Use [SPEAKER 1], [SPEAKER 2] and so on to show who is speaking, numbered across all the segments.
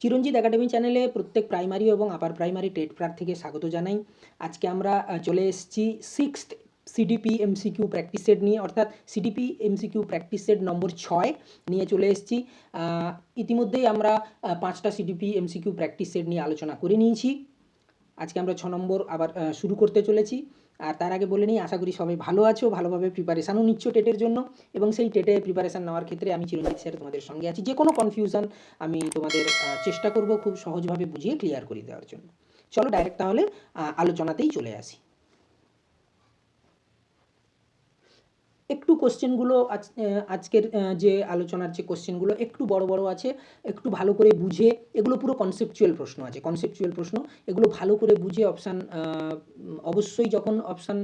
[SPEAKER 1] চিরঞ্জিত academy চ্যানেলে প্রত্যেক primary এবং আপার প্রাইমারি টেট প্রার্থীকে স্বাগত জানাই। আজকে আমরা চলে এসেছি sixth CDP MCQ practice set নিয়ে, অর্থাৎ সিডিপি এমসিকিউ প্র্যাকটিস সেট নম্বর ছয় নিয়ে চলে এসেছি। ইতিমধ্যেই আমরা পাঁচটা সিডিপি এমসিকিউ প্র্যাকটিস সেট নিয়ে আলোচনা করে নিয়েছি। আজকে আমরা ছ নম্বর আবার শুরু করতে চলেছি। আর তার আগে বলে নিই, আশা করি সবাই ভালো আছো, ভালোভাবে প্রিপারেশানও নিচ্ছ টেটের জন্য এবং সেই টেটে প্রিপারেশান নেওয়ার ক্ষেত্রে আমি চিরঞ্জিত স্যার তোমাদের সঙ্গে আছি। যে কোনো কনফিউশন আমি তোমাদের চেষ্টা করব খুব সহজভাবে বুঝিয়ে ক্লিয়ার করে দেওয়ার জন্য। চলো ডাইরেক্ট তাহলে আলোচনাতেই চলে আসি। একটু কোশ্চেনগুলো আজ আজকের যে আলোচনার যে কোশ্চেনগুলো একটু বড় বড় আছে, একটু ভালো করে বুঝে, এগুলো পুরো কনসেপচুয়াল প্রশ্ন আছে কনসেপচুয়াল প্রশ্ন। এগুলো ভালো করে বুঝে অপশান অবশ্যই যখন অপশান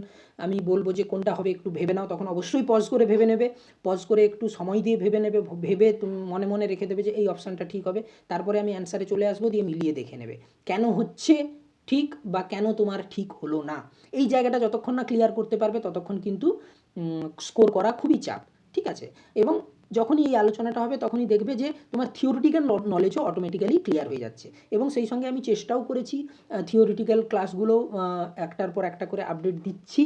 [SPEAKER 1] আমি বলব যে কোনটা হবে একটু ভেবে নাও, তখন অবশ্যই পজ করে ভেবে নেবে। পজ করে একটু সময় দিয়ে ভেবে নেবে, ভেবে মনে মনে রেখে দেবে যে এই অপশানটা ঠিক হবে। তারপরে আমি অ্যান্সারে চলে আসব, দিয়ে মিলিয়ে দেখে নেবে। কেন হচ্ছে ঠিক বা কেন তোমার ঠিক হলো না? এই জায়গাটা যতক্ষণ না ক্লিয়ার করতে পারবে, ততক্ষণ কিন্তু স্কোর করা খুবই চাপ, ঠিক আছে? এবং যখনই এই আলোচনাটা হবে তখনই দেখবে যে তোমার থিওরিটিক্যাল নলেজও অটোমেটিক্যালি ক্লিয়ার হয়ে যাচ্ছে। এবং সেই সঙ্গে আমি চেষ্টাও করেছি থিওরিটিক্যাল ক্লাসগুলো একটার পর একটা করে আপডেট দিচ্ছি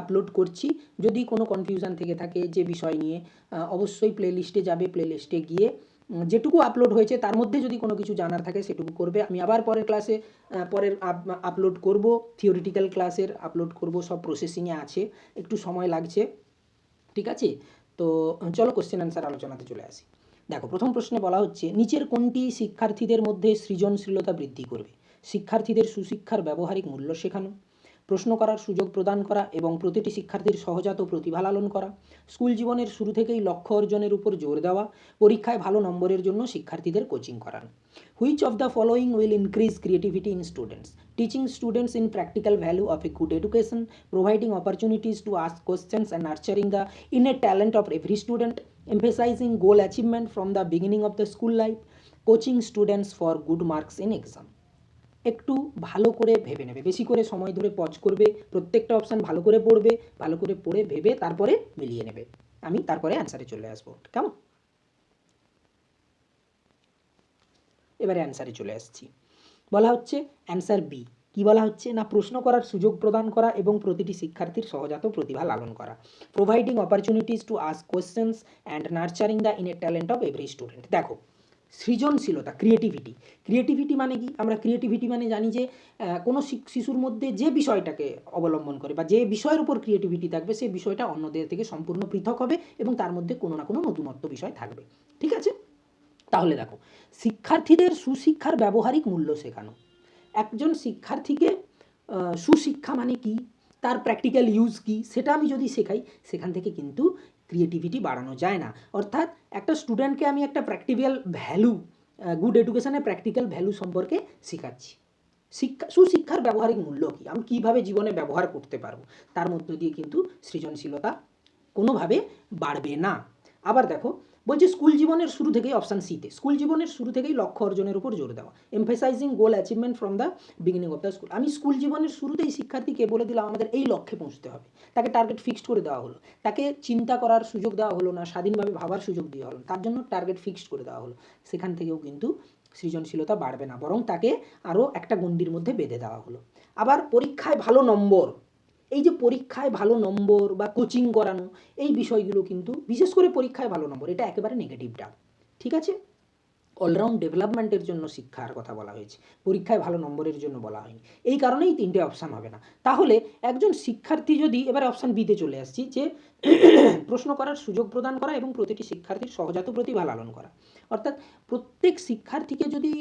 [SPEAKER 1] আপলোড করছি। যদি কোনো কনফিউশন থেকে থাকে যে বিষয় নিয়ে অবশ্যই প্লেলিস্টে যাবে প্লেলিস্টে গিয়ে যেটুকু আপলোড হয়েছে, তার মধ্যে যদি কোনো কিছু জানার থাকে, সেটুকু করবে। আমি আবার পরের ক্লাসে পরের আপলোড করব। থিওরিটিক্যাল ক্লাসের আপলোড করব, সব প্রসেসিংয়ে আছে। একটু সময় লাগছে। ঠিক আছে? তো, চলো কোশ্চেন অ্যান্সার আলোচনাতে চলে আসি। দেখো, প্রথম প্রশ্নে বলা হচ্ছে, নিচের কোনটি শিক্ষার্থীদের মধ্যে সৃজনশীলতা বৃদ্ধি করবে? শিক্ষার্থীদের সুশিক্ষার ব্যবহারিক মূল্য শেখানো প্রশ্ন করার সুযোগ প্রদান করা এবং প্রতিটি শিক্ষার্থীর সহজাত প্রতিভা লালন করা, স্কুল জীবনের শুরু থেকেই লক্ষ্য অর্জনের উপর জোর দেওয়া, পরীক্ষায় ভালো নম্বরের জন্য শিক্ষার্থীদের কোচিং করান। Which of the following will increase creativity in students teaching students in practical value of a good education providing opportunities to ask questions and nurturing the innate talent of every student emphasising goal achievement from the beginning of the school life coaching students for good marks in exam একটু ভালো করে ভেবে নেবে। বেশি করে সময় ধরে pause করবে, প্রত্যেকটা অপশান ভালো করে পড়বে, ভালো করে পড়ে ভেবে তারপরে মিলিয়ে নেবে। আমি তারপরে অ্যান্সারে চলে আসব। কেমন? এবারে অ্যান্সারে চলে আসছি। বলা হচ্ছে অ্যান্সার বি কি বলা হচ্ছে? না, প্রশ্ন করার সুযোগ প্রদান করা এবং প্রতিটি শিক্ষার্থীর সহজাত প্রতিভা লালন করা। Providing opportunities to ask questions and nurturing the inner talent of every student দেখো সৃজনশীলতা ক্রিয়েটিভিটি ক্রিয়েটিভিটি মানে কি? আমরা ক্রিয়েটিভিটি মানে জানি যে কোনো শিশুর মধ্যে যে বিষয়টাকে অবলম্বন করে বা যে বিষয়ের উপর ক্রিয়েটিভিটি থাকবে, সেই বিষয়টা অন্যদের থেকে সম্পূর্ণ পৃথক হবে এবং তার মধ্যে কোনো না কোনো নতুনত্ব বিষয় থাকবে। ঠিক আছে? তাহলে দেখো, শিক্ষার্থীদের সুশিক্ষার ব্যবহারিক মূল্য শেখানো। একজন শিক্ষার্থীকে সুশিক্ষা মানে কি? তার প্র্যাকটিক্যাল ইউজ কি? সেটা আমি যদি শেখাই, সেখান থেকে কিন্তু ক্রিয়েটিভিটি বাড়ানো যায় না। অর্থাৎ একটা স্টুডেন্টকে আমি একটা প্র্যাকটিক্যাল ভ্যালু গুড এডুকেশনের প্র্যাকটিক্যাল ভ্যালু সম্পর্কে শেখাচ্ছি। শিক্ষা, সুশিক্ষার ব্যবহারিক মূল্য কী? আমি কীভাবে জীবনে ব্যবহার করতে পারব? তার মধ্য দিয়ে কিন্তু সৃজনশীলতা কোনোভাবে বাড়বে না। আবার দেখো বলছে স্কুল জীবনের শুরু থেকেই অপশান সিতে স্কুল জীবনের শুরু থেকেই লক্ষ্য অর্জনের উপর জোর দেওয়া। Emphasising goal achievement from the beginning of the school আমি স্কুল জীবনের শুরুতেই শিক্ষার্থীকে বলে দিলাম, আমাদের এই লক্ষ্যে পৌঁছতে হবে। তাকে টার্গেট ফিক্সড করে দেওয়া হলো। তাকে চিন্তা করার সুযোগ দেওয়া হলো না, স্বাধীনভাবে ভাবার সুযোগ দেওয়া হলো তার জন্য টার্গেট ফিক্সড করে দেওয়া হলো। সেখান থেকেও কিন্তু সৃজনশীলতা বাড়বে না, বরং তাকে আরও একটা গণ্ডির মধ্যে বেঁধে দেওয়া হলো। আবার পরীক্ষায় ভালো নম্বর এই যে পরীক্ষায় ভালো নম্বর বা কোচিং করানো, এই বিষয়গুলো কিন্তু বিশেষ করে পরীক্ষায় ভালো নম্বর, এটা একেবারে নেগেটিভটা ঠিক আছে? অলরাউন্ড ডেভেলপমেন্টের জন্য শিক্ষার কথা বলা হয়েছে। পরীক্ষায় ভালো নম্বরের জন্য বলা হয়নি। এই কারণেই তিনটে অপশান হবে না। তাহলে একজন শিক্ষার্থী যদি, এবারে অপশান বিতে চলে আসছি যে, প্রশ্ন করার সুযোগ প্রদান করা এবং প্রতিটি শিক্ষার্থীর সহজাত প্রতিভা লালন করা। অর্থাৎ প্রত্যেক শিক্ষার্থীকে যদি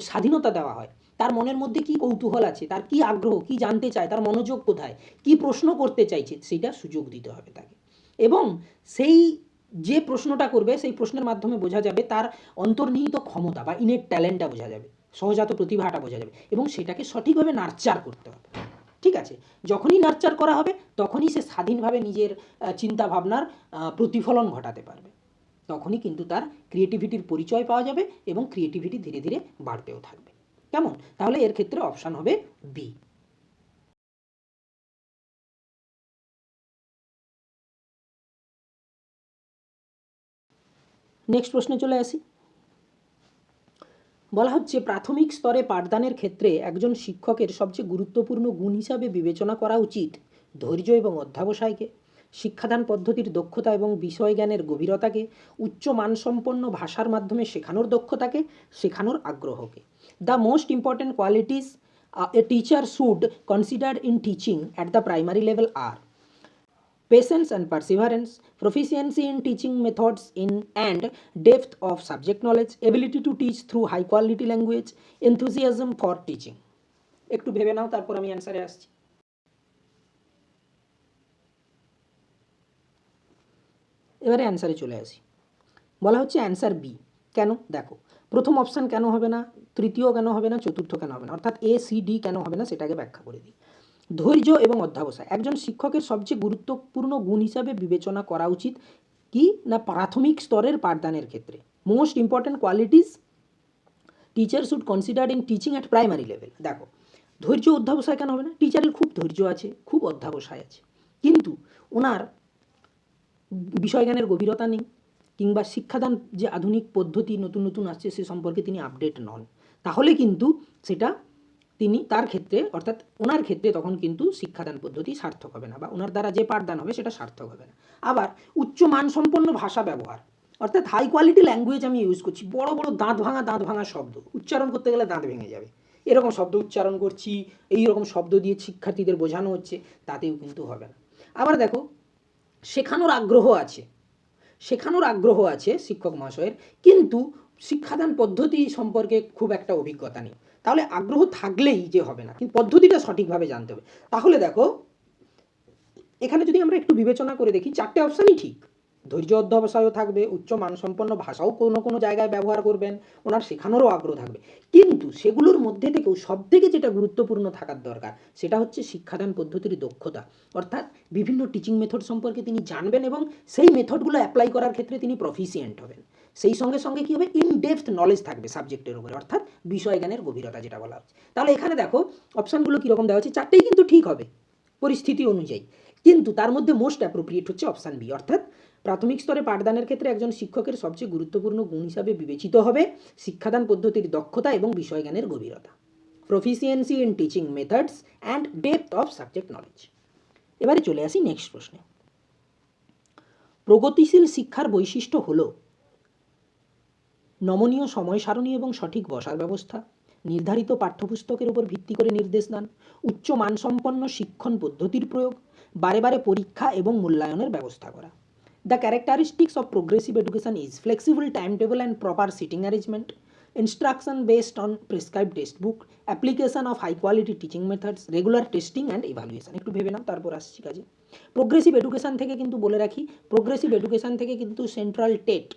[SPEAKER 1] স্বাধীনতা দেওয়া হয় তার মনের মধ্যে কি কৌতূহল আছে? তার কি আগ্রহ? কি জানতে চায়? তার মনোযোগ কোথায়? কি প্রশ্ন করতে চাইছে? সেইটা সুযোগ দিতে হবে তাকে। এবং সেই যে প্রশ্নটা করবে, সেই প্রশ্নের মাধ্যমে বোঝা যাবে তার অন্তর্নিহিত ক্ষমতা বা ইনের ট্যালেন্টটা বোঝা যাবে। সহজাত প্রতিভাটা বোঝা যাবে। এবং সেটাকে সঠিকভাবে নার্চার করতে হবে। ঠিক আছে? যখনই নার্চার করা হবে, তখনই সে স্বাধীনভাবে নিজের চিন্তা ভাবনার প্রতিফলন ঘটাতে পারবে। তখনই কিন্তু তার ক্রিয়েটিভিটির পরিচয় পাওয়া যাবে এবং ক্রিয়েটিভিটি ধীরে ধীরে বাড়তেও থাকবে। কেমন? তাহলে এর ক্ষেত্রে অপশান হবে বি নেক্সট প্রশ্নে চলে আসি। বলা হচ্ছে প্রাথমিক স্তরে পাঠদানের ক্ষেত্রে একজন শিক্ষকের সবচেয়ে গুরুত্বপূর্ণ গুণ হিসাবে বিবেচনা করা উচিত ধৈর্য এবং অধ্যাবসায়কে, শিক্ষাদান পদ্ধতির দক্ষতা এবং বিষয় জ্ঞানের গভীরতাকে, উচ্চ মানসম্পন্ন ভাষার মাধ্যমে শেখানোর দক্ষতাকে, শেখানোর আগ্রহকে। The most important qualities a teacher should consider in teaching at the primary level are patience and perseverance, proficiency in teaching methods in and depth of subject knowledge, ability to teach through high quality language, enthusiasm for teaching. একটু ভেবে নাও তারপর আমি অ্যান্সারে আসছি এবারে অ্যান্সারে চলে আসি বলা হচ্ছে অ্যান্সার বি কেন দেখো প্রথম অপশান কেন হবে না তৃতীয় কেন হবে না, চতুর্থ কেন হবে না? অর্থাৎ এ সি ডি কেন হবে না, সেটাকে ব্যাখ্যা করে দিই। ধৈর্য এবং অধ্যাবসায়। একজন শিক্ষকের সবচেয়ে গুরুত্বপূর্ণ গুণ হিসাবে বিবেচনা করা উচিত কি না প্রাথমিক স্তরের পাঠদানের ক্ষেত্রে। Most important qualities teacher should consider in teaching at primary level দেখো, ধৈর্য অধ্যাবসায় কেন হবে না? টিচারের খুব ধৈর্য আছে, খুব অধ্যাবসায় আছে। কিন্তু ওনার বিষয়জ্ঞানের গভীরতা নেই, কিংবা শিক্ষাদান যে আধুনিক পদ্ধতি নতুন নতুন আসছে সে সম্পর্কে তিনি আপডেট নন। তাহলে কিন্তু সেটা তিনি তার ক্ষেত্রে, অর্থাৎ ওনার ক্ষেত্রে তখন কিন্তু শিক্ষাদান পদ্ধতি সার্থক হবে না বা ওনার দ্বারা যে পাঠদান হবে সেটা সার্থক হবে না। আবার উচ্চ মানসম্পন্ন ভাষা ব্যবহার, অর্থাৎ হাই কোয়ালিটি ল্যাঙ্গুয়েজ আমি ইউজ করছি, বড় বড় দাঁত ভাঙা দাঁত ভাঙা শব্দ, উচ্চারণ করতে গেলে দাঁত ভেঙে যাবে। এরকম শব্দ উচ্চারণ করছি এই রকম শব্দ দিয়ে শিক্ষার্থীদের বোঝানো হচ্ছে, তাতেও কিন্তু হবে না। আবার দেখো, শেখানোর আগ্রহ আছে, শেখানোর আগ্রহ আছে শিক্ষক মহাশয়ের, কিন্তু শিক্ষাদান পদ্ধতি সম্পর্কে খুব একটা অভিজ্ঞতা নেই। তাহলে আগ্রহ থাকলেই যে হবে না, কিন্তু পদ্ধতিটা সঠিকভাবে জানতে হবে। তাহলে দেখো, এখানে যদি আমরা একটু বিবেচনা করে দেখি, চারটে অপশানই ঠিক। ধৈর্য অধ্যবসায়ও থাকবে, উচ্চ মানসম্পন্ন ভাষাও কোনো কোনো জায়গায় ব্যবহার করবেন, ওনার শেখানোরও আগ্রহ থাকবে। কিন্তু সেগুলোর মধ্যে থেকেও সব থেকে যেটা গুরুত্বপূর্ণ থাকার দরকার, সেটা হচ্ছে শিক্ষাদান পদ্ধতির দক্ষতা। অর্থাৎ বিভিন্ন টিচিং মেথড সম্পর্কে তিনি জানবেন এবং সেই মেথডগুলো অ্যাপ্লাই করার ক্ষেত্রে তিনি প্রফিসিয়েন্ট হবেন। সেই সঙ্গে সঙ্গে কী হবে? ইন ডেপথ নলেজ থাকবে সাবজেক্টের উপরে, অর্থাৎ বিষয় জ্ঞানের গভীরতা যেটা বলা হচ্ছে। তাহলে এখানে দেখো অপশানগুলো কীরকম দেওয়া হচ্ছে চারটেই কিন্তু ঠিক হবে, পরিস্থিতি অনুযায়ী। কিন্তু তার মধ্যে মোস্ট অ্যাপ্রোপ্রিয়েট হচ্ছে অপশান বি অর্থাৎ প্রাথমিক স্তরে পাঠদানের ক্ষেত্রে একজন শিক্ষকের সবচেয়ে গুরুত্বপূর্ণ গুণ হিসাবে বিবেচিত হবে শিক্ষাদান পদ্ধতির দক্ষতা এবং বিষয়জ্ঞানের গভীরতা। Proficiency in teaching methods and depth of subject knowledge এবারে চলে আসি নেক্সট প্রশ্নে। প্রগতিশীল শিক্ষার বৈশিষ্ট্য হলো নমনীয় সময় সারণী এবং সঠিক বসার ব্যবস্থা, নির্ধারিত পাঠ্যপুস্তকের উপর ভিত্তি করে নির্দেশদান উচ্চ মানসম্পন্ন শিক্ষণ পদ্ধতির প্রয়োগ, বারে বারে পরীক্ষা এবং মূল্যায়নের ব্যবস্থা করা। The characteristics of progressive education is flexible time table and proper seating arrangement instruction based on prescribed textbook, application of high quality teaching methods, regular testing and evaluation একটু ভেবে নাও, তারপর আসছি কাজে। প্রোগ্রেসিভ এডুকেশন থেকে কিন্তু বলে রাখি প্রোগ্রেসিভ এডুকেশন থেকে কিন্তু সেন্ট্রাল টেট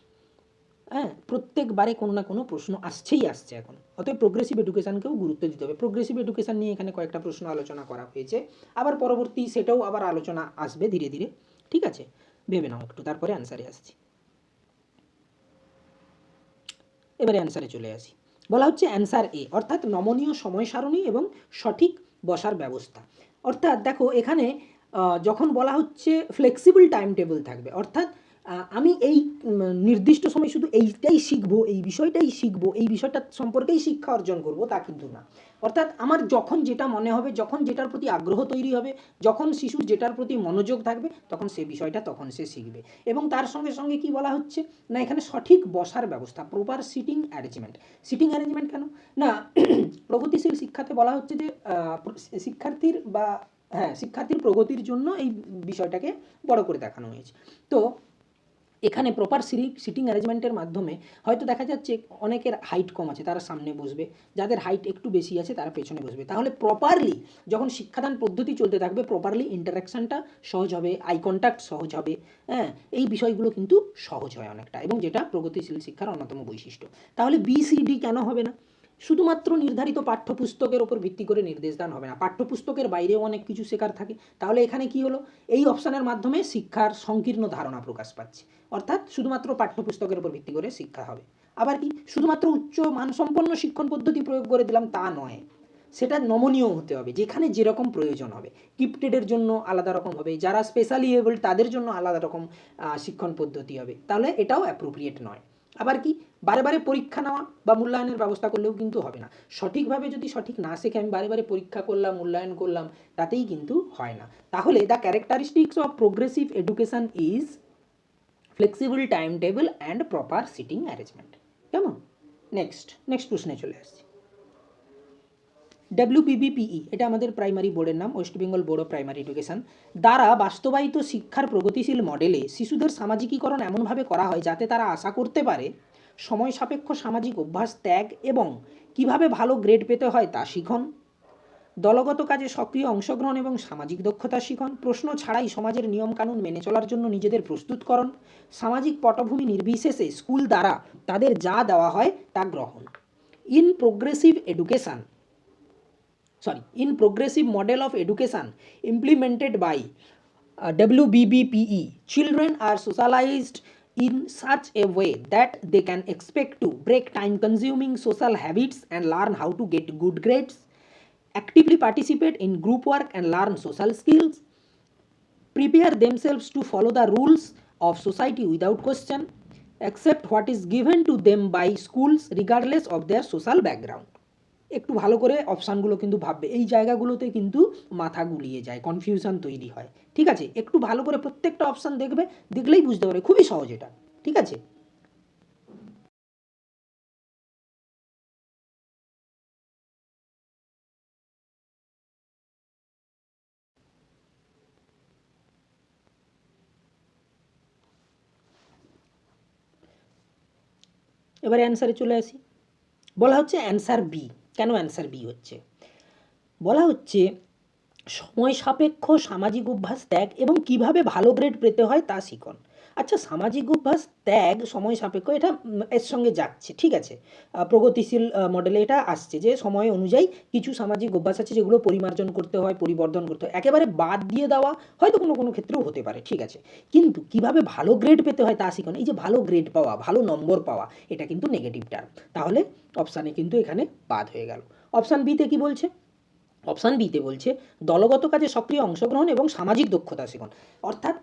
[SPEAKER 1] হ্যাঁ প্রত্যেকবারে কোনো না কোনো প্রশ্ন আসছেই আসছে এখন। অতএব প্রোগ্রেসিভ এডুকেশনকেও গুরুত্ব দিতে হবে। প্রোগ্রেসিভ এডুকেশন নিয়ে এখানে কয়েকটা প্রশ্ন আলোচনা করা হয়েছে। আবার পরবর্তী সেটাও আবার আলোচনা আসবে ধীরে ধীরে। ঠিক আছে? ভেবে নাও একটু, তারপরে অ্যান্সারে আসছি। এবারে অ্যান্সারে চলে আসি। বলা হচ্ছে অ্যান্সার এ অর্থাৎ নমনীয় সময় সারণী এবং সঠিক বসার ব্যবস্থা। অর্থাৎ দেখো, এখানে যখন বলা হচ্ছে ফ্লেক্সিবল টাইম টেবিল থাকবে, অর্থাৎ আমি এই নির্দিষ্ট সময় শুধু এইটাই শিখব, এই বিষয়টাই শিখব, এই বিষয়টা সম্পর্কেই শিক্ষা অর্জন করব তা কিন্তু না। অর্থাৎ আমার যখন যেটা মনে হবে, যখন যেটার প্রতি আগ্রহ তৈরি হবে, যখন শিশুর যেটার প্রতি মনোযোগ থাকবে, তখন সে বিষয়টা তখন সে শিখবে। এবং তার সঙ্গে সঙ্গে কি বলা হচ্ছে, না এখানে সঠিক বসার ব্যবস্থা proper seating arrangement seating arrangement কেন? না, প্রগতিশীল শিক্ষাতে বলা হচ্ছে যে শিক্ষার্থীর বা হ্যাঁ শিক্ষার্থীর প্রগতির জন্য এই বিষয়টাকে বড় করে দেখানো হয়েছে। তো এখানে প্রপার সিরি সিটিং অ্যারেঞ্জমেন্টের মাধ্যমে হয়তো দেখা যাচ্ছে অনেকের হাইট কম আছে, তারা সামনে বসবে। যাদের হাইট একটু বেশি আছে, তারা পেছনে বসবে। তাহলে প্রপারলি যখন শিক্ষাদান পদ্ধতি চলতে থাকবে প্রপারলি ইন্টারাকশানটা সহজ হবে আই কন্ট্যাক্ট সহজ হবে হ্যাঁ? এই বিষয়গুলো কিন্তু সহজ হয় অনেকটা এবং যেটা প্রগতিশীল শিক্ষার অন্যতম বৈশিষ্ট্য। তাহলে বিসিডি কেন হবে না? শুধুমাত্র নির্ধারিত পাঠ্যপুস্তকের ওপর ভিত্তি করে নির্দেশদান হবে না। পাঠ্যপুস্তকের বাইরেও অনেক কিছু শেখার থাকে। তাহলে এখানে কি হলো? এই অপশানের মাধ্যমে শিক্ষার সংকীর্ণ ধারণা প্রকাশ পাচ্ছে। অর্থাৎ শুধুমাত্র পাঠ্যপুস্তকের উপর ভিত্তি করে শিক্ষা হবে। আবার কি? শুধুমাত্র উচ্চ মানসম্পন্ন শিক্ষণ পদ্ধতি প্রয়োগ করে দিলাম তা নয়। সেটা নমনীয় হতে হবে। যেখানে যেরকম প্রয়োজন হবে। গিফটেডের জন্য আলাদা রকম হবে। যারা স্পেশালি এবল তাদের জন্য আলাদা রকম শিক্ষণ পদ্ধতি হবে। তাহলে এটাও অ্যাপ্রোপ্রিয়েট নয়। আবার কি? বারে বারে পরীক্ষা নেওয়া বা মূল্যায়নের ব্যবস্থা করলেও কিন্তু হবে না। সঠিকভাবে যদি সঠিক না শেখে, আমি বারে বারে পরীক্ষা করলাম, মূল্যায়ন করলাম, তাতেই কিন্তু হয় না। তাহলে the characteristics of progressive education is flexible time table and proper seating arrangement কেমন? নেক্সট নেক্সট প্রশ্নে চলে আসছি। ডাব্লিউপিবিপিই E, এটা আমাদের প্রাইমারি বোর্ডের নাম West Bengal Board of Primary Education দ্বারা বাস্তবায়িত শিক্ষার প্রগতিশীল মডেলে শিশুদের সামাজিকীকরণ এমনভাবে করা হয় যাতে তারা আশা করতে পারে সময় সাপেক্ষ সামাজিক অভ্যাস ত্যাগ এবং কীভাবে ভালো গ্রেড পেতে হয় তা শিখন দলগত কাজে সক্রিয় অংশগ্রহণ এবং সামাজিক দক্ষতা শিখন প্রশ্ন ছাড়াই সমাজের নিয়মকানুন মেনে চলার জন্য নিজেদের প্রস্তুতকরণ সামাজিক পটভূমি নির্বিশেষে স্কুল দ্বারা তাদের যা দেওয়া হয় তা গ্রহণ। In progressive education sorry in progressive model of education implemented by uh, WBBPE children are socialized in such a way that they can expect to break time consuming social habits and learn how to get good grades actively participate in group work and learn social skills prepare themselves to follow the rules of society without question accept what is given to them by schools regardless of their social background একটু ভালো করে অপশানগুলো কিন্তু ভাববে। এই জায়গাগুলোতে কিন্তু মাথা গুলিয়ে যায় কনফিউশন তৈরি হয়। ঠিক আছে? একটু ভালো করে প্রত্যেকটা অপশান দেখবে, দেখলেই বুঝতে পারবে। খুবই সহজ এটা। ঠিক আছে? এবারে অ্যান্সারে চলে আসি। বলা হচ্ছে অ্যান্সার বি কেন অ্যান্সার বি হচ্ছে? বলা হচ্ছে, সময় সাপেক্ষ সামাজিক অভ্যাস ত্যাগ এবং কীভাবে ভালো গ্রেড পেতে হয় তা শিখন। আচ্ছা সামাজিক অভ্যাস, ত্যাগ, সময় সাপেক্ষ, এটা এর সঙ্গে যাচ্ছে, ঠিক আছে? প্রগতিশীল মডেলে এটা আসছে যে, সময় অনুযায়ী কিছু সামাজিক অভ্যাস আছে যেগুলো পরিমার্জন করতে হয় পরিবর্তন করতে হয়, একেবারে বাদ দিয়ে দেওয়া হয়তো কোনো কোনো ক্ষেত্রেও হতে পারে, ঠিক আছে? কিন্তু কীভাবে ভালো গ্রেড পেতে হয় তা শিখন, এই যে ভালো গ্রেড পাওয়া, ভালো নম্বর পাওয়া, এটা কিন্তু নেগেটিভ টার্ম তাহলে অপশানে কিন্তু এখানে বাদ হয়ে গেল। অপশান বিতে কি বলছে? অপশান বিতে বলছে, দলগত কাজে সক্রিয় অংশগ্রহণ এবং সামাজিক দক্ষতা শেখন, অর্থাৎ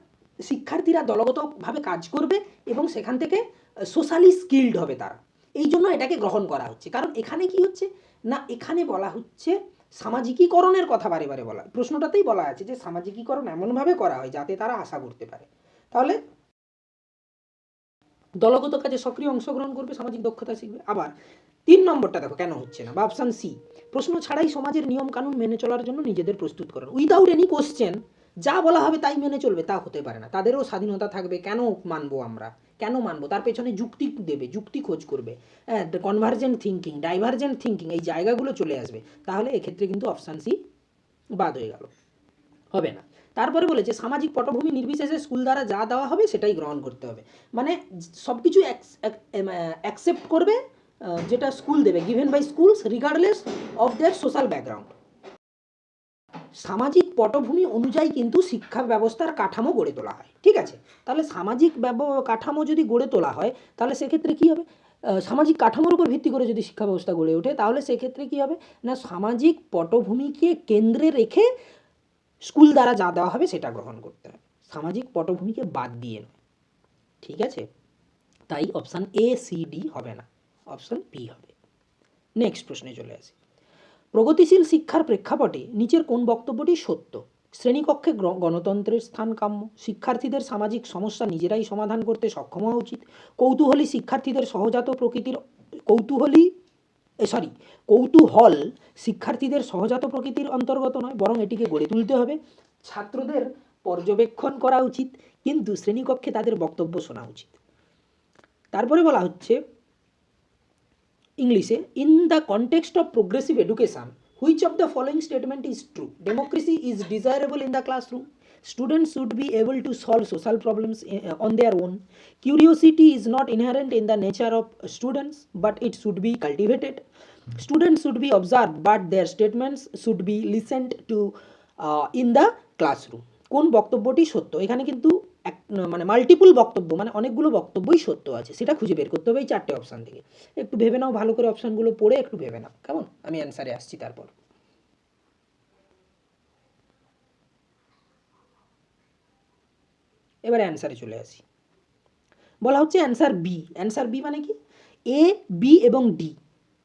[SPEAKER 1] শিক্ষার্থীরা দলগতভাবে কাজ করবে এবং সেখান থেকে সোশ্যালি স্কিল্ড হবে তারা। এই জন্য এটাকে গ্রহণ করা হচ্ছে। কারণ এখানে কি হচ্ছে? না, এখানে বলা হচ্ছে সামাজিকীকরণের কথা বারে বারে বলা, প্রশ্নটাতেই বলা আছে যে সামাজিকীকরণ এমনভাবে করা হয় যাতে তারা আশা করতে পারে। তাহলে দলগত কাজে সক্রিয় অংশগ্রহণ করবে, সামাজিক দক্ষতা শিখবে। আবার তিন নম্বরটা দেখো, কেন হচ্ছে না? বা অপশান সি প্রশ্ন ছাড়াই সমাজের নিয়ম কানুন মেনে চলার জন্য নিজেদের প্রস্তুত করেন। উইদাউট এনি কোশ্চেন যা বলা হবে তাই মেনে চলবে, তা হতে পারে না। তাদেরও স্বাধীনতা থাকবে, কেন মানবো আমরা? কেন মানবো? তার পেছনে যুক্তি দেবে, যুক্তি খোঁজ করবে। হ্যাঁ কনভার্জেন্ট থিঙ্কিং ডাইভার্জেন্ট থিঙ্কিং এই জায়গাগুলো চলে আসবে। তাহলে এক্ষেত্রে কিন্তু অপশান সি বাদ হয়ে গেল। হবে না। তারপরে বলেছে, সামাজিক পটভূমি নির্বিশেষে স্কুল দ্বারা যা দেওয়া হবে সেটাই গ্রহণ করতে হবে। মানে সব কিছু অ্যাকসেপ্ট করবে যেটা স্কুল দেবে given by schools regardless of their social background সামাজিক পটভূমি অনুযায়ী কিন্তু শিক্ষা ব্যবস্থার কাঠামো গড়ে তোলা হয়। ঠিক আছে? তাহলে সামাজিক ব্যব- কাঠামো যদি গড়ে তোলা হয়, তাহলে সেক্ষেত্রে কী হবে? সামাজিক কাঠামোর উপর ভিত্তি করে যদি শিক্ষা ব্যবস্থা গড়ে ওঠে, তাহলে সেক্ষেত্রে কী হবে? না, সামাজিক পটভূমিকে কেন্দ্রে রেখে স্কুল দ্বারা যা দেওয়া হবে সেটা গ্রহণ করতে হবে। সামাজিক পটভূমিকে বাদ দিয়ে নয়। ঠিক আছে? তাই অপশান এ সি ডি হবে না। অপশান বি হবে। নেক্সট প্রশ্নে চলে আসি। প্রগতিশীল শিক্ষার প্রেক্ষাপটে নিচের কোন বক্তব্যটি সত্য? শ্রেণীকক্ষে গণতন্ত্রের স্থান কাম্য শিক্ষার্থীদের সামাজিক সমস্যা নিজেরাই সমাধান করতে সক্ষম হওয়া উচিত। কৌতূহলী শিক্ষার্থীদের সহজাত প্রকৃতির, কৌতূহলী সরি কৌতূহল শিক্ষার্থীদের সহজাত প্রকৃতির অন্তর্গত নয়, বরং এটিকে গড়ে তুলতে হবে। ছাত্রদের পর্যবেক্ষণ করা উচিত, কিন্তু শ্রেণীকক্ষে তাদের বক্তব্য শোনা উচিত। তারপরে বলা হচ্ছে ইংলিশে in the context of progressive education which of the following statement is true democracy is desirable in the classroom Students should be able to solve social problems uh, on their own. Curiosity is not inherent in the nature of students, but it should be cultivated. Students should be observed, but their statements should be listened to uh, in the classroom. কোন বক্তব্যটি সত্য এখানে কিন্তু এক মানে multiple বক্তব্য মানে অনেকগুলো বক্তব্যই সত্য আছে। সেটা খুঁজে বের করতে হবে এই চারটে অপশান থেকে। একটু ভেবে নাও, ভালো করে অপশানগুলো পড়ে একটু ভেবে নাও। কেমন? আমি অ্যান্সারে আসছি তারপর। এবারে অ্যান্সারে চলে আসি। বলা হচ্ছে অ্যান্সার বি অ্যান্সার বি মানে কি? এ বি এবং ডি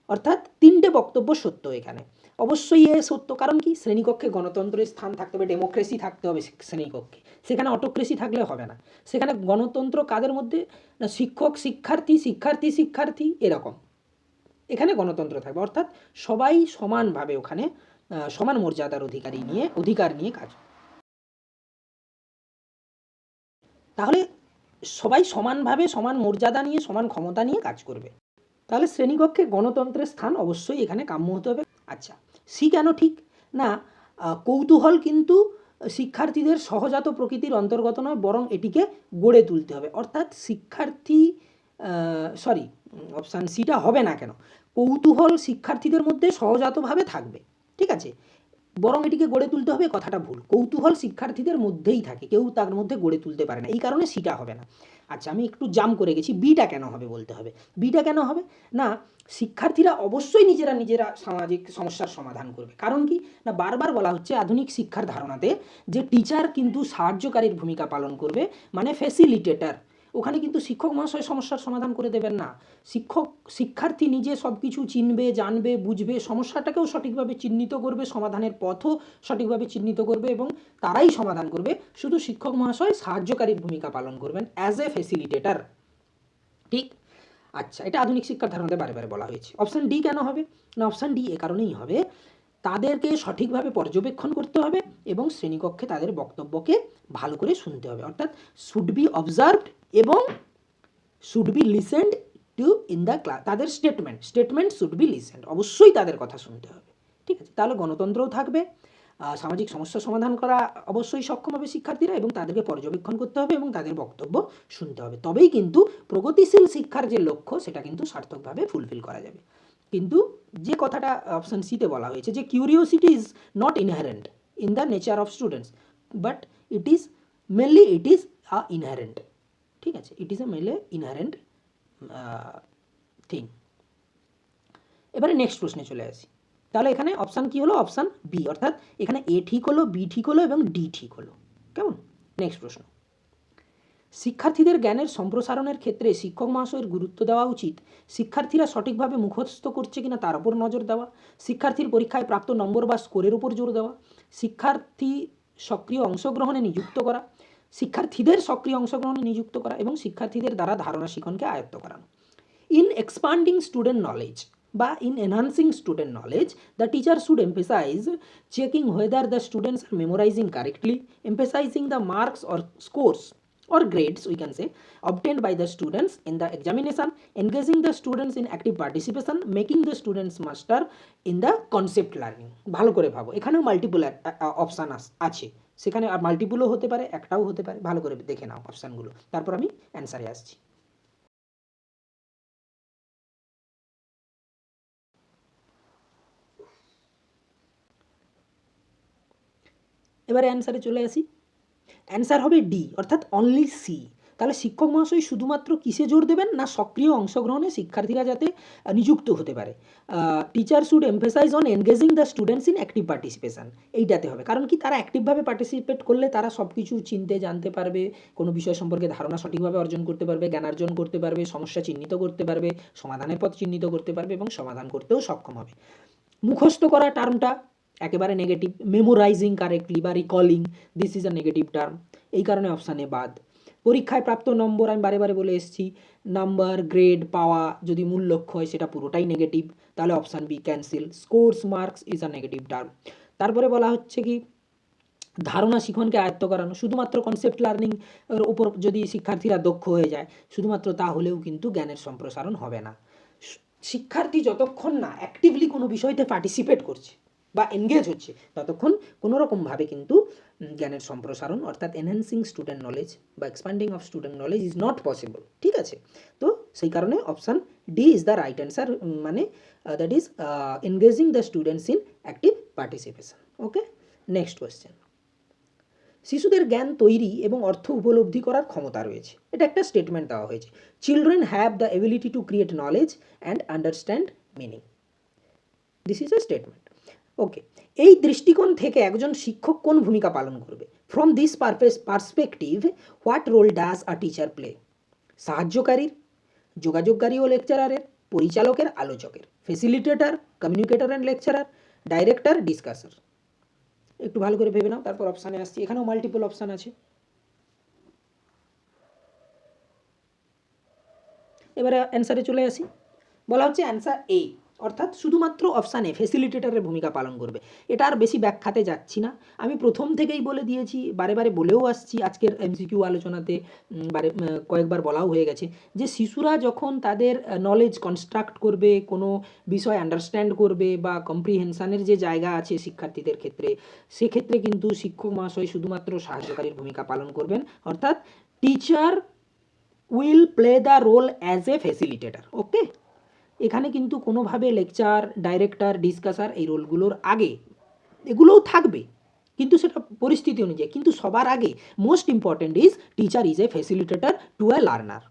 [SPEAKER 1] অর্থাৎ তিনটে বক্তব্য সত্য এখানে। অবশ্যই এ সত্য। কারণ কি? শ্রেণীকক্ষে গণতন্ত্রের স্থান থাকতে হবে ডেমোক্রেসি থাকতে হবে শ্রেণীকক্ষে। সেখানে অটোক্রেসি থাকলে হবে না। সেখানে গণতন্ত্র কাদের মধ্যে? না, শিক্ষক, শিক্ষার্থী শিক্ষার্থী শিক্ষার্থী, এরকম। এখানে গণতন্ত্র থাকবে। অর্থাৎ সবাই সমানভাবে ওখানে সমান মর্যাদার অধিকারী নিয়ে, অধিকার নিয়ে কাজ। তাহলে সবাই সমানভাবে সমান মর্যাদা নিয়ে, সমান ক্ষমতা নিয়ে কাজ করবে। তাহলে শ্রেণীকক্ষে গণতন্ত্রের স্থান অবশ্যই এখানে কাম্য হতে হবে। আচ্ছা সি কেন ঠিক? না কৌতূহল কিন্তু শিক্ষার্থীদের সহজাত প্রকৃতির অন্তর্গত নয়, বরং এটিকে গড়ে তুলতে হবে। অর্থাৎ শিক্ষার্থী সরি অপশান সিটা হবে না কেন? কৌতূহল শিক্ষার্থীদের মধ্যে সহজাতভাবে থাকবে, ঠিক আছে? বরং এটিকে গড়ে তুলতে হবে, কথাটা ভুল। কৌতূহল শিক্ষার্থীদের মধ্যেই থাকে, কেউ তার মধ্যে গড়ে তুলতে পারে না, এই কারণে সিটা হবে না। আচ্ছা আমি একটু জাম করে গেছি বিটা কেন হবে বলতে হবে? বিটা কেন হবে? না, শিক্ষার্থীরা অবশ্যই নিজেরা নিজেরা সামাজিক সমস্যার সমাধান করবে। কারণ কি? না, বারবার বলা হচ্ছে আধুনিক শিক্ষার ধারণাতে যে টিচার কিন্তু সাহায্যকারীর ভূমিকা পালন করবে মানে ফ্যাসিলিটেটার ওখানে কিন্তু শিক্ষক মহাশয় সমস্যার সমাধান করে দেবেন না। শিক্ষক, শিক্ষার্থী নিজে সব কিছু চিনবে, জানবে, বুঝবে, সমস্যাটাকেও সঠিকভাবে চিহ্নিত করবে, সমাধানের পথও সঠিকভাবে চিহ্নিত করবে এবং তারাই সমাধান করবে। শুধু শিক্ষক মহাশয় সাহায্যকারীর ভূমিকা পালন করবেন অ্যাজ এ ফেসিলিটেটার ঠিক? আচ্ছা এটা আধুনিক শিক্ষার ধারণাতে বারে বারে বলা হয়েছে। অপশান ডি কেন হবে? না অপশান ডি এ কারণেই হবে, তাদেরকে সঠিকভাবে পর্যবেক্ষণ করতে হবে এবং শ্রেণীকক্ষে তাদের বক্তব্যকে ভালো করে শুনতে হবে। অর্থাৎ শুড বি অবজার্ভড এবং should be listened to in the class তাদের statement statement should be listened অবশ্যই তাদের কথা শুনতে হবে। ঠিক আছে? তাহলে গণতন্ত্রও থাকবে। সামাজিক সমস্যা সমাধান করা অবশ্যই সক্ষম হবে শিক্ষার্থীরা এবং তাদেরকে পর্যবেক্ষণ করতে হবে এবং তাদের বক্তব্য শুনতে হবে। তবেই কিন্তু প্রগতিশীল শিক্ষার যে লক্ষ্য, সেটা কিন্তু সার্থকভাবে ফুলফিল করা যাবে। কিন্তু যে কথাটা অপশন সিতে বলা হয়েছে যে curiosity is not inherent in the nature of students but it is mainly it is a inherent ঠিক আছে ইট ইজ এ মেলে ইনহারেন্ট থিং এবারে নেক্সট প্রশ্নে চলে আসি। তাহলে এখানে অপশান কি হলো? অপশান বি অর্থাৎ এখানে এ ঠিক হলো বি ঠিক হলো এবং ডি ঠিক হলো। কেমন? নেক্সট প্রশ্ন। শিক্ষার্থীদের জ্ঞানের সম্প্রসারণের ক্ষেত্রে শিক্ষক মহাশয়ের গুরুত্ব দেওয়া উচিত। শিক্ষার্থীরা সঠিকভাবে মুখস্থ করছে কিনা তার উপর নজর দেওয়া। শিক্ষার্থীর পরীক্ষায় প্রাপ্ত নম্বর বা স্কোরের উপর জোর দেওয়া। শিক্ষার্থী সক্রিয় অংশগ্রহণে নিযুক্ত করা। শিক্ষার্থীদের সক্রিয় অংশগ্রহণে নিযুক্ত করা এবং শিক্ষার্থীদের দ্বারা ধারণা শিখনকে আয়ত্ত করানো in expanding student knowledge or in enhancing student knowledge the teacher should emphasise checking whether the students are memorising correctly emphasising the marks or scores or grades we can say obtain by the students in the examination engaging the students in active participation making the students master in the concept learning ভালো করে ভাবো। এখানেও multiple option আছে। সেখানে আর মাল্টিপুলও হতে পারে, একটাও হতে পারে। ভালো করে দেখে নাও অপশানগুলো তারপর আমি অ্যান্সারে আসছি। এবারে অ্যান্সারে চলে আসি। অ্যান্সার হবে ডি অর্থাৎ অনলি সি তাহলে শিক্ষক মহাশয় শুধুমাত্র কিসে জোর দেবেন? না, সক্রিয় অংশগ্রহণে শিক্ষার্থীরা যাতে নিযুক্ত হতে পারে। Teacher should emphasise on engaging the students in active participation এইটাতে হবে। কারণ কি? তারা অ্যাক্টিভভাবে পার্টিসিপেট করলে তারা সব কিছু চিনতে, জানতে পারবে, কোনো বিষয় সম্পর্কে ধারণা সঠিকভাবে অর্জন করতে পারবে জ্ঞানার্জন করতে পারবে, সমস্যা চিহ্নিত করতে পারবে, সমাধানের পথ চিহ্নিত করতে পারবে এবং সমাধান করতেও সক্ষম হবে। মুখস্থ করা টার্মটা একেবারে নেগেটিভ মেমোরাইজিং কারেক্টলি বা recalling this is a negative term এই কারণে অপশানে বাদ। পরীক্ষায় প্রাপ্ত নম্বর আমি বারে বারে বলে এসেছি। নাম্বার, গ্রেড, পাওয়া, যদি মূল লক্ষ্য হয় সেটা পুরোটাই নেগেটিভ তাহলে option B cancel scores marks is a negative term তারপরে বলা হচ্ছে কি, ধারণা শিখনকে আয়ত্ত করানো। শুধুমাত্র কনসেপ্ট লার্নিং এর উপর যদি শিক্ষার্থীরা দক্ষ হয়ে যায়, শুধুমাত্র তা হলেও কিন্তু জ্ঞানের সম্প্রসারণ হবে না। শিক্ষার্থী যতক্ষণ না অ্যাক্টিভলি কোনো বিষয়তে পার্টিসিপেট করছে বা এনগেজ হচ্ছে, ততক্ষণ কোনোরকমভাবে কিন্তু জ্ঞানের সম্প্রসারণ, অর্থাৎ এনহ্যান্সিং স্টুডেন্ট নলেজ বা expanding of student knowledge is not possible ঠিক আছে? তো সেই কারণে option D is the right answer মানে that is engaging the students in active participation okay next question শিশুদের জ্ঞান তৈরি এবং অর্থ উপলব্ধি করার ক্ষমতা রয়েছে। এটা একটা স্টেটমেন্ট দেওয়া হয়েছে। Children have the ability to create knowledge and understand meaning this is a statement okay এই দৃষ্টিকোণ থেকে একজন শিক্ষক কোন ভূমিকা পালন করবে? From this purpose perspective what role does a teacher play সাহায্যকারীর, যোগাযোগকারী ও লেকচারারের পরিচালকের, আলোচকের facilitator communicator and lecturer director discusser একটু ভালো করে ভেবে নাও, তারপর অপশানে আসছি। এখানেও মাল্টিপল অপশান আছে। এবারে অ্যান্সারে চলে আসি। বলা হচ্ছে অ্যান্সার এ অর্থাৎ শুধুমাত্র অপশানে ফেসিলিটেটরের ভূমিকা পালন করবে। এটা আর বেশি ব্যাখ্যাতে যাচ্ছি না। আমি প্রথম থেকেই বলে দিয়েছি, বারে বারে বলেও আসছি, আজকের এমসিকিউ আলোচনাতে বারে কয়েকবার বলাও হয়ে গেছে যে শিশুরা যখন তাদের নলেজ কনস্ট্রাক্ট করবে, কোনো বিষয় আন্ডারস্ট্যান্ড করবে বা কম্প্রিহেনশানের যে জায়গা আছে শিক্ষার্থীদের ক্ষেত্রে, সেক্ষেত্রে কিন্তু শিক্ষক মহাশয় শুধুমাত্র সাহায্যকারীর ভূমিকা পালন করবেন। অর্থাৎ teacher will play the role as a facilitator okay এখানে কিন্তু কোনোভাবে লেকচার ডাইরেক্টর ডিসকাসার এই রোলগুলোর আগে এগুলোও থাকবে, কিন্তু সেটা পরিস্থিতি অনুযায়ী। কিন্তু সবার আগে most important is teacher is a facilitator to a learner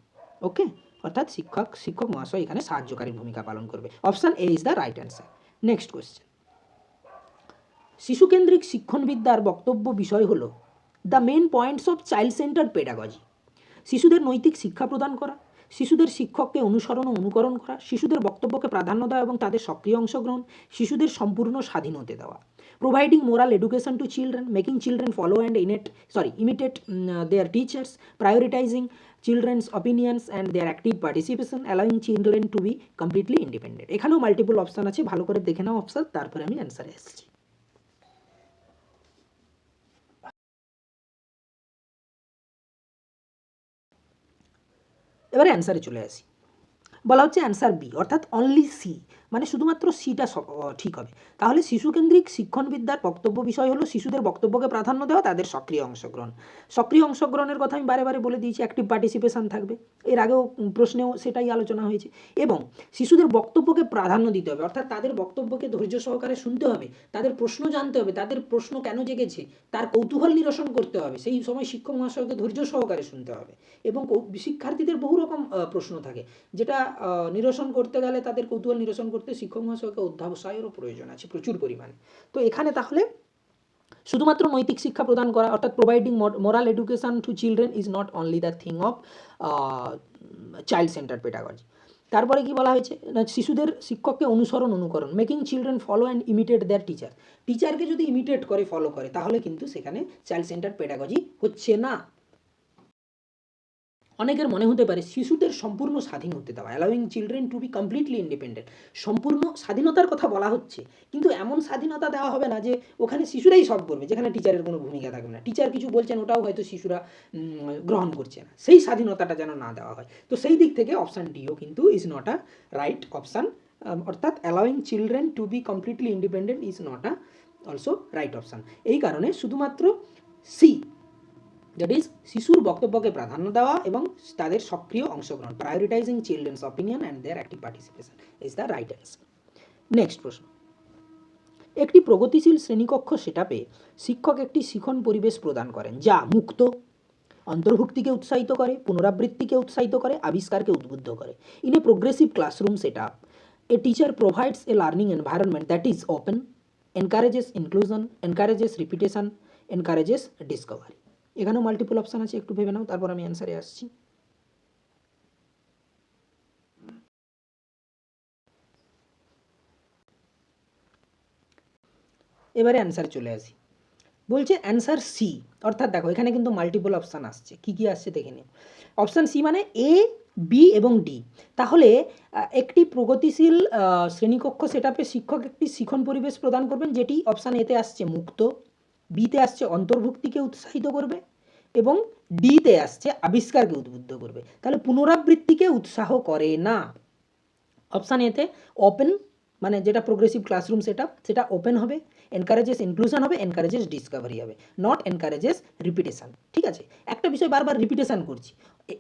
[SPEAKER 1] okay অর্থাৎ শিক্ষক শিক্ষক মহাশয় এখানে সাহায্যকারী ভূমিকা পালন করবে। Option A is the right answer next question শিশুকেন্দ্রিক শিক্ষণবিদ্যার বক্তব্য বিষয় হলো the main points of child centre pedagogy শিশুদের নৈতিক শিক্ষা প্রদান করা শিশুদের শিক্ষককে অনুসরণ ও অনুকরণ করা, শিশুদের বক্তব্যকে প্রাধান্য দেওয়া এবং তাদের সক্রিয় অংশগ্রহণ, শিশুদের সম্পূর্ণ স্বাধীনতা দেওয়া। Providing moral education to children making children follow and innate sorry imitate their teachers prioritizing children's opinions and their active participation allowing children to be completely independent এখানেও মাল্টিপল অপশান আছে, ভালো করে দেখে নাও অপশান তারপরে আমি অ্যান্সারে এসেছি। এবারে অ্যান্সারে চলে আসি। বলা হচ্ছে অ্যান্সার বি অর্থাৎ অনলি সি মানে শুধুমাত্র সিটা ঠিক হবে। তাহলে শিশুকেন্দ্রিক শিক্ষণবিদ্যার বক্তব্য বিষয় হলো শিশুদের বক্তব্যকে প্রাধান্য দেওয়া, তাদের সক্রিয় অংশগ্রহণ। সক্রিয় অংশগ্রহণের কথা আমি বারে বারে বলে দিয়েছি অ্যাক্টিভ পার্টিসিপেশন থাকবে। এর আগেও প্রশ্নেও সেটাই আলোচনা হয়েছে। এবং শিশুদের বক্তব্যকে প্রাধান্য দিতে হবে, অর্থাৎ তাদের বক্তব্যকে ধৈর্য সহকারে শুনতে হবে, তাদের প্রশ্ন জানতে হবে, তাদের প্রশ্ন কেন জেগেছে, তার কৌতূহল নিরসন করতে হবে, সেই সময় শিক্ষক মহাশয়কে ধৈর্য সহকারে শুনতে হবে। এবং শিক্ষার্থীদের বহু রকম প্রশ্ন থাকে, যেটা নিরসন করতে গেলে তাদের কৌতূহল নিরসন করতে শিক্ষক মহাশয়কে অধ্যাবসায়েরও প্রয়োজন আছে, প্রচুর পরিমাণে। তো এখানে তাহলে শুধুমাত্র নৈতিক শিক্ষা প্রদান করা, অর্থাৎ providing moral education to children is not only the thing of child center pedagogy তারপরে কি বলা হয়েছে? শিশুদের শিক্ষককে অনুসরণ, অনুকরণ making children follow and imitate their teacher টিচারকে যদি ইমিটেট করে ফলো করে, তাহলে কিন্তু সেখানে চাইল্ড সেন্টার পেডাগজি হচ্ছে না। অনেকের মনে হতে পারে শিশুদের সম্পূর্ণ স্বাধীন হতে দেওয়া allowing children to be completely independent সম্পূর্ণ স্বাধীনতার কথা বলা হচ্ছে। কিন্তু এমন স্বাধীনতা দেওয়া হবে না যে ওখানে শিশুরাই সব করবে, যেখানে টিচারের কোনো ভূমিকা থাকবে না। টিচার কিছু বলছেন, ওটাও হয়তো শিশুরা গ্রহণ করছে না। সেই স্বাধীনতাটা যেন না দেওয়া হয়। তো সেই দিক থেকে অপশান ডিও কিন্তু is not a right option অর্থাৎ allowing children to be completely independent is not a also right option এই কারণে শুধুমাত্র সি দ্যাট ইজ শিশুর বক্তব্যকে প্রাধান্য দেওয়া এবং তাদের সক্রিয় অংশগ্রহণ prioritizing children's opinion and their active participation is the right answer next প্রশ্ন. একটি প্রগতিশীল শ্রেণীকক্ষ সেটাপে শিক্ষক একটি শিখন পরিবেশ প্রদান করেন যা মুক্ত, অন্তর্ভুক্তিকে উৎসাহিত করে, পুনরাবৃত্তিকে উৎসাহিত করে, আবিষ্কারকে উদ্বুদ্ধ করে। In a progressive classroom set up a teacher provides a learning environment that is open encourages inclusion encourages repetition encourages discovery এখানেও মাল্টিপল অপশান আছে, একটু ভেবে নাও, তারপর আমি অ্যান্সারে আসছি। এবারে অ্যান্সার চলে আসি। বলছে অ্যান্সার সি অর্থাৎ দেখো, এখানে কিন্তু মাল্টিপল অপশান আসছে। কি কি আসছে দেখে নিও। অপশান সি মানে এ বি এবং ডি তাহলে একটি প্রগতিশীল শ্রেণীকক্ষ সেটাপে শিক্ষক একটি শিখন পরিবেশ প্রদান করবেন, যেটি অপশান এতে আসছে, মুক্ত। বিতে আসছে অন্তর্ভুক্তিকে উৎসাহিত করবে এবং ডিতে আসছে আবিষ্কারকে উদ্বুদ্ধ করবে। তাহলে পুনরাবৃত্তিকে উৎসাহ করে না। অপশান এতে ওপেন মানে যেটা প্রোগ্রেসিভ ক্লাসরুম সেটা সেটা ওপেন হবে। এনকারেজেস ইনক্লুশন হবে এনকারেজেস ডিসকভারি হবে নট এনকারেজেস রিপিটেশন ঠিক আছে? একটা বিষয় বারবার রিপিটেশন করছি।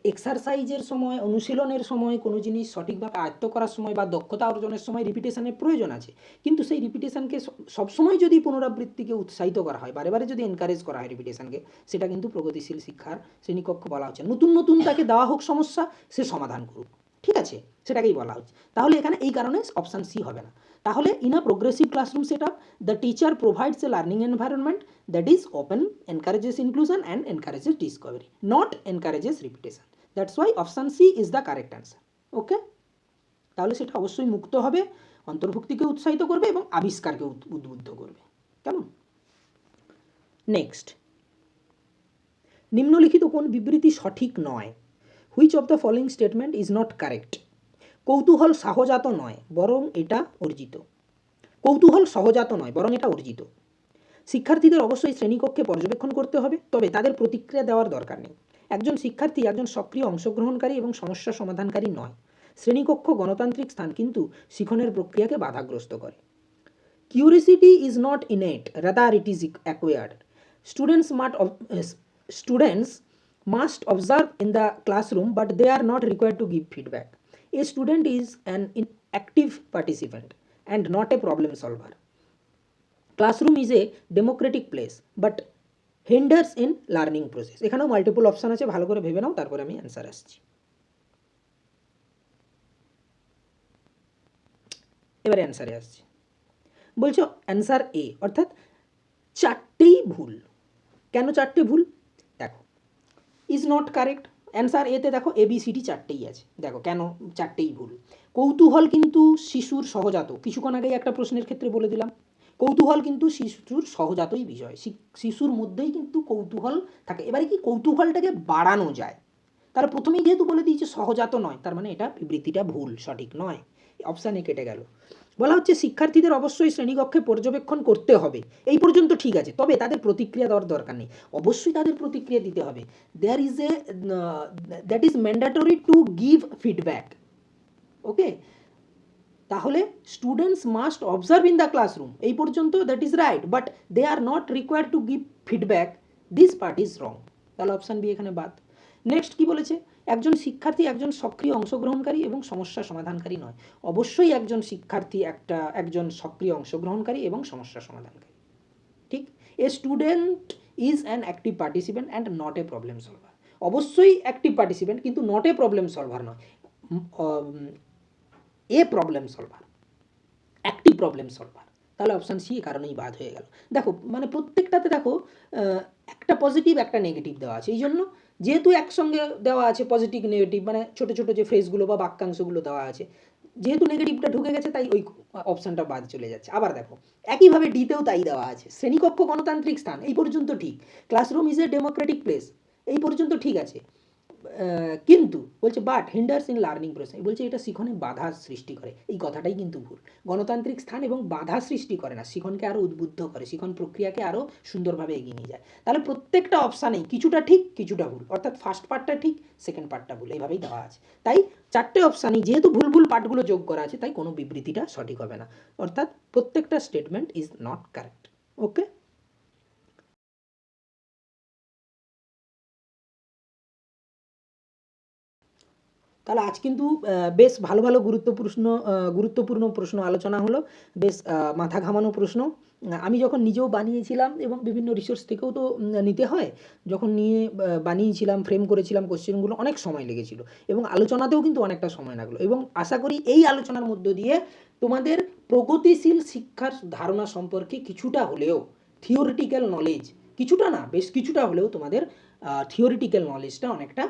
[SPEAKER 1] এক্সারসাইজের সময়, অনুশীলনের সময় কোনো জিনিস সঠিকভাবে আয়ত্ত করার সময় বা দক্ষতা অর্জনের সময় রিপিটেশনের প্রয়োজন আছে। কিন্তু সেই রিপিটেশনকে সবসময় যদি পুনরাবৃত্তিকে উৎসাহিত করা হয় বারে বারে যদি এনকারেজ করা হয় রিপিটেশনকে সেটা কিন্তু প্রগতিশীল শিক্ষার শ্রেণীকক্ষ বলা হচ্ছে। নতুন নতুন তাকে দেওয়া হোক সমস্যা, সে সমাধান করুক। ঠিক আছে? সেটাকেই বলা হচ্ছে। তাহলে এখানে এই কারণে অপশান সি হবে না। তাহলে in a progressive classroom set up the teacher provides a learning environment that is open encourages inclusion and encourages discovery not encourages repetition that's why option C is the correct answer okay তাহলে সেটা অবশ্যই মুক্ত হবে, অন্তর্ভুক্তিকে উৎসাহিত করবে এবং আবিষ্কারকে উদ্বুদ্ধ করবে। কেমন? নেক্সট নিম্নলিখিত কোন বিবৃতি সঠিক নয়। Which of the following statement is not correct কৌতূহল সহজাত নয়, বরং এটা অর্জিত। কৌতূহল সহজাত নয়, বরং এটা অর্জিত। শিক্ষার্থীদের অবশ্যই শ্রেণীকক্ষে পর্যবেক্ষণ করতে হবে, তবে তাদের প্রতিক্রিয়া দেওয়ার দরকার নেই। একজন শিক্ষার্থী একজন সক্রিয় অংশগ্রহণকারী এবং সমস্যা সমাধানকারী নয়। শ্রেণীকক্ষ গণতান্ত্রিক স্থান কিন্তু শিখনের প্রক্রিয়াকে বাধাগ্রস্ত করে। Curiosity is not innate rather it is acquired students must students must observe in the classroom but they are not required to give feedback a student is an active participant and not a problem solver classroom is a democratic place but hinders in learning process এখানেও multiple option আছে, ভালো করে ভেবে নাও, তারপরে আমি answer আসছি। এবারে অ্যান্সারে আসছি। বলছো অ্যান্সার এ অর্থাৎ চারটেই ভুল। কেন চারটে ভুল? দেখো ইজ নট কারেক্ট অ্যান্সার এতে দেখো এবিসিডি চারটেই আছে। দেখো কেন চারটেই ভুল? কৌতূহল কিন্তু শিশুর সহজাত। কিছুক্ষণ আগেই একটা প্রশ্নের ক্ষেত্রে বলে দিলাম। কৌতূহল কিন্তু শিশুর সহজাতই বিষয় শিশুর মধ্যেই কিন্তু কৌতূহল থাকে। এবারে কি কৌতূহলটাকে বাড়ানো যায়? তাহলে প্রথমেই যেহেতু বলে দিয়েছে সহজাত নয়, তার মানে এটা বিবৃতিটা ভুল, সঠিক নয়। অপশানে কেটে গেল। বলা হচ্ছে শিক্ষার্থীদের অবশ্যই শ্রেণীকক্ষে পর্যবেক্ষণ করতে হবে। এই পর্যন্ত ঠিক আছে, তবে তাদের প্রতিক্রিয়া দেওয়ার দরকার নেই। অবশ্যই তাদের প্রতিক্রিয়া দিতে হবে। There is a that is mandatory to give feedback okay তাহলে students must observe in the classroom এই পর্যন্ত that is right but they are not required to give feedback this part is wrong তাহলে option B এখানে বাদ। Next কি বলেছে? একজন শিক্ষার্থী একজন সক্রিয় অংশগ্রহণকারী এবং সমস্যা সমাধানকারী নয়। অবশ্যই একজন শিক্ষার্থী একটা, একজন সক্রিয় অংশগ্রহণকারী এবং সমস্যা সমাধানকারী। ঠিক? A student is an active participant and not a problem solver অবশ্যই অ্যাক্টিভ পার্টিসিপেন্ট কিন্তু নট এ প্রবলেম সলভার নয়। A problem solver active problem solver তাহলে অপশান সি কারণেই বাদ হয়ে গেল। দেখো মানে প্রত্যেকটাতে দেখো একটা পজিটিভ একটা নেগেটিভ দেওয়া আছে। এই জন্য যেহেতু একসঙ্গে দেওয়া আছে পজিটিভ নেগেটিভ মানে ছোট ছোট যে ফ্রেজগুলো বা বাক্যাংশগুলো দেওয়া আছে, যেহেতু নেগেটিভটা ঢুকে গেছে, তাই ওই অপশানটা বাদ চলে যাচ্ছে। আবার দেখো, একইভাবে ডিতেও তাই দেওয়া আছে। শ্রেণীকক্ষ গণতান্ত্রিক স্থান, এই পর্যন্ত ঠিক। Classroom is a democratic place এই পর্যন্ত ঠিক আছে। কিন্তু বলছে but hinders in learning process বলছে, এটা শিখনে বাধা সৃষ্টি করে। এই কথাটাই কিন্তু ভুল। গণতান্ত্রিক স্থান এবং বাধা সৃষ্টি করে না। শিখনকে আরও উদ্বুদ্ধ করে, শিখন প্রক্রিয়াকে আরও সুন্দরভাবে এগিয়ে নিয়ে যায়। তাহলে প্রত্যেকটা অপশানেই কিছুটা ঠিক, কিছুটা ভুল। অর্থাৎ ফার্স্ট পার্টটা ঠিক সেকেন্ড পার্টটা ভুল। এইভাবেই দেওয়া আছে। তাই চারটে অপশানেই যেহেতু ভুল ভুল পার্টগুলো যোগ করা আছে, তাই কোনো বিবৃতিটা সঠিক হবে না। অর্থাৎ প্রত্যেকটা statement is not correct okay তাহলে আজ কিন্তু বেশ ভালো ভালো গুরুত্বপূর্ণ গুরুত্বপূর্ণ প্রশ্ন আলোচনা হলো, বেশ মাথা ঘামানো প্রশ্ন। আমি যখন নিজেও বানিয়েছিলাম এবং বিভিন্ন রিসোর্স থেকেও তো নিতে হয়, যখন নিয়ে বানিয়েছিলাম ফ্রেম করেছিলাম কোশ্চেনগুলো অনেক সময় লেগেছিল এবং আলোচনাতেও কিন্তু অনেকটা সময় লাগল এবং আশা করি এই আলোচনার মধ্য দিয়ে তোমাদের প্রগতিশীল শিক্ষার ধারণা সম্পর্কে কিছুটা হলেও থিওরিটিক্যাল নলেজ কিছুটা না, বেশ কিছুটা হলেও তোমাদের থিওরিটিক্যাল নলেজটা অনেকটা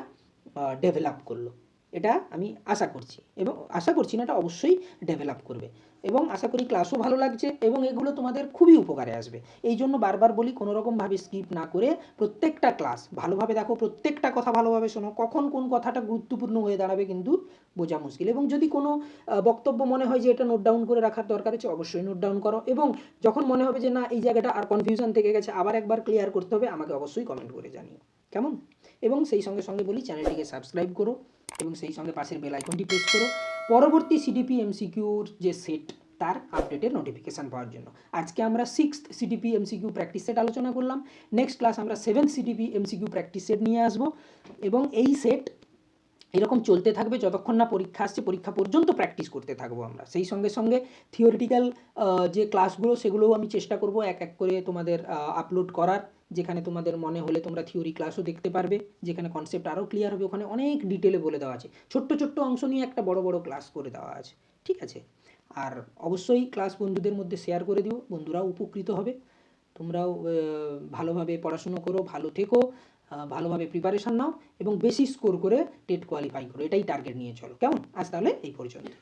[SPEAKER 1] ডেভেলপ করল। এটা আমি আশা করছি এবং আশা করছি না এটা অবশ্যই ডেভেলপ করবে। এবং আশা করি ক্লাসও ভালো লাগছে এবং এগুলো তোমাদের খুবই উপকারে আসবে। এই জন্য বারবার বলি কোনো রকমভাবে স্কিপ না করে প্রত্যেকটা ক্লাস ভালোভাবে দেখো, প্রত্যেকটা কথা ভালোভাবে শোনো। কখন কোন কথাটা গুরুত্বপূর্ণ হয়ে দাঁড়াবে কিন্তু বোঝা মুশকিল। এবং যদি কোনো বক্তব্য মনে হয় যে এটা নোট ডাউন করে রাখার দরকার আছে, অবশ্যই নোট ডাউন করো। এবং যখন মনে হবে যে না, এই জায়গাটা আর কনফিউশন থেকে গেছে, আবার একবার ক্লিয়ার করতে হবে, আমাকে অবশ্যই কমেন্ট করে জানিও। কেমন? এবং সেই সঙ্গে সঙ্গে বলি চ্যানেলটিকে সাবস্ক্রাইব করো। এবং সেই সঙ্গে পাশের বেল আইকনটি প্রেস করো। পরবর্তী সিডিপি এমসিকিউর যে সেট তার আপডেটের নোটিফিকেশান পাওয়ার জন্য। আজকে আমরা six CDP MCQ practice set আলোচনা করলাম। নেক্সট ক্লাস আমরা seventh CDP MCQ practice set নিয়ে আসব। এবং এই সেট এরকম চলতে থাকবে যতক্ষণ না পরীক্ষা আসছে, পরীক্ষা পর্যন্ত প্র্যাকটিস করতে থাকব আমরা। সেই সঙ্গে সঙ্গে থিওরিটিক্যাল যে ক্লাসগুলো সেগুলোও আমি চেষ্টা করব এক এক করে তোমাদের আপলোড করার। যেখানে তোমাদের মনে হলে তোমরা থিওরি ক্লাসও দেখতে পারবে, যেখানে কনসেপ্ট আরও ক্লিয়ার হবে, ওখানে অনেক ডিটেলে বলে দেওয়া আছে। ছোট্ট ছোট্ট অংশ নিয়ে একটা বড় বড় ক্লাস করে দেওয়া আছে, ঠিক আছে? আর অবশ্যই ক্লাস বন্ধুদের মধ্যে শেয়ার করে দিও, বন্ধুরাও উপকৃত হবে। তোমরাও ভালোভাবে পড়াশুনো করো, ভালো থেকো ভালোভাবে প্রিপারেশান নাও, এবং বেশি স্কোর করে টেট কোয়ালিফাই করো। এটাই টার্গেট নিয়ে চলো। কেমন? আজ তাহলে এই পর্যন্ত।